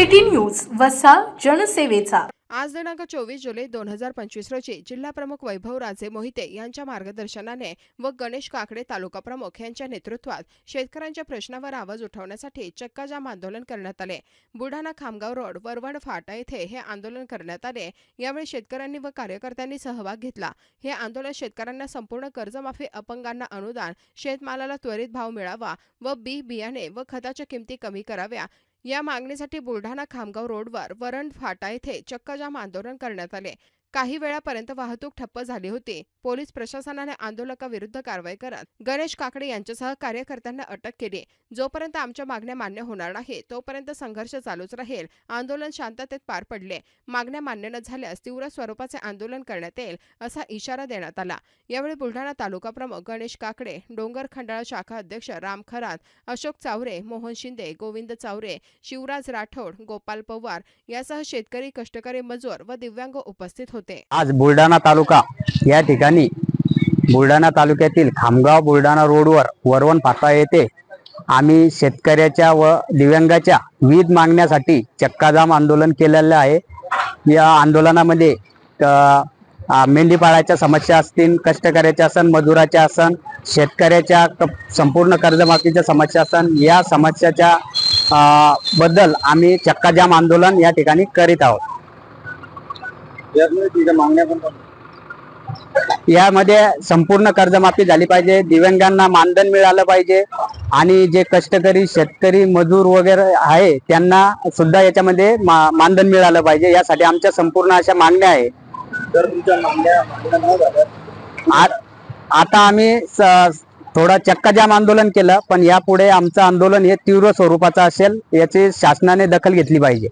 City news वसा जनसेवेचा. आज दिनांक चोवीस जुलै दोन हजार पंचवीस रोजी जिल्हा प्रमुख वैभव राजे मोहिते यांच्या मार्गदर्शनाने व गणेश काकडे तालुका प्रमुख यांच्या नेतृत्वात शेतकऱ्यांच्या प्रश्नावर आवाज उठवण्यासाठी चक्काजाम आंदोलन करण्यात आले. बुलढाणा खामगाव रोड वरवड फाटा येथे हे आंदोलन करण्यात आले. यावेळी शेतकऱ्यांनी व कार्यकर्त्यांनी सहभाग घेतला. हे आंदोलन शेतकऱ्यांना संपूर्ण कर्जमाफी अपंगांना अनुदान शेतमालाला त्वरित भाव मिळावा व बी बियाणे व खताच्या किमती कमी कराव्या या मागणीसाठी बुलढाणा खामगाव रोडवर वरण फाटा येथे चक्काजाम आंदोलन करण्यात आले. काही वेळापर्यंत वाहतूक ठप्प झाली होती. पोलीस प्रशासनाने आंदोलकाविरुद्ध कारवाई करत गणेश काकडे यांच्यासह कार्यकर्त्यांना अटक केली. जोपर्यंत आमच्या मागण्या मान्य होणार नाही तोपर्यंत संघर्ष चालूच राहील. आंदोलन शांततेत पार पडले. मागण्या मान्य न झाल्यास तीव्र स्वरूपाचे आंदोलन करण्यात येईल असा इशारा देण्यात आला. यावेळी बुलढाणा तालुका प्रमुख गणेश काकडे डोंगर खंडाळा शाखा अध्यक्ष राम खरात अशोक चावरे मोहन शिंदे गोविंद चावरे शिवराज राठोड गोपाल पवार यासह शेतकरी कष्टकरी मजूर व दिव्यांग उपस्थित होते. आज बुलढाणा तालुका या ठिकाणी बुलढाणा तालुक्यातील खामगाव बुलढाणा रोडवर वरवण फाटा येथे आम्ही शेतकऱ्याच्या व दिव्यांगाच्या विविध मागण्यासाठी चक्काजाम आंदोलन केलेलं आहे. या आंदोलनामध्ये मेंढीपाळाच्या समस्या असतील कष्टकऱ्याच्या असन मजुराच्या असन शेतकऱ्याच्या संपूर्ण कर्जमाफीच्या समस्या असन या समस्याच्या बद्दल आम्ही चक्काजाम आंदोलन या ठिकाणी करीत आहोत. यामध्ये संपूर्ण कर्जमाफी झाली पाहिजे दिव्यांगांना मानधन मिळालं पाहिजे आणि जे कष्टकरी शेतकरी मजूर वगैरे आहे त्यांना सुद्धा याच्यामध्ये मानधन मिळालं पाहिजे. यासाठी आमच्या संपूर्ण अशा मागण्या आहे. जर तुमच्या मागण्या आता आम्ही थोडं चक्काजाम आंदोलन केलं पण यापुढे आमचं आंदोलन हे तीव्र स्वरूपाचं असेल याची शासनाने दखल घेतली पाहिजे.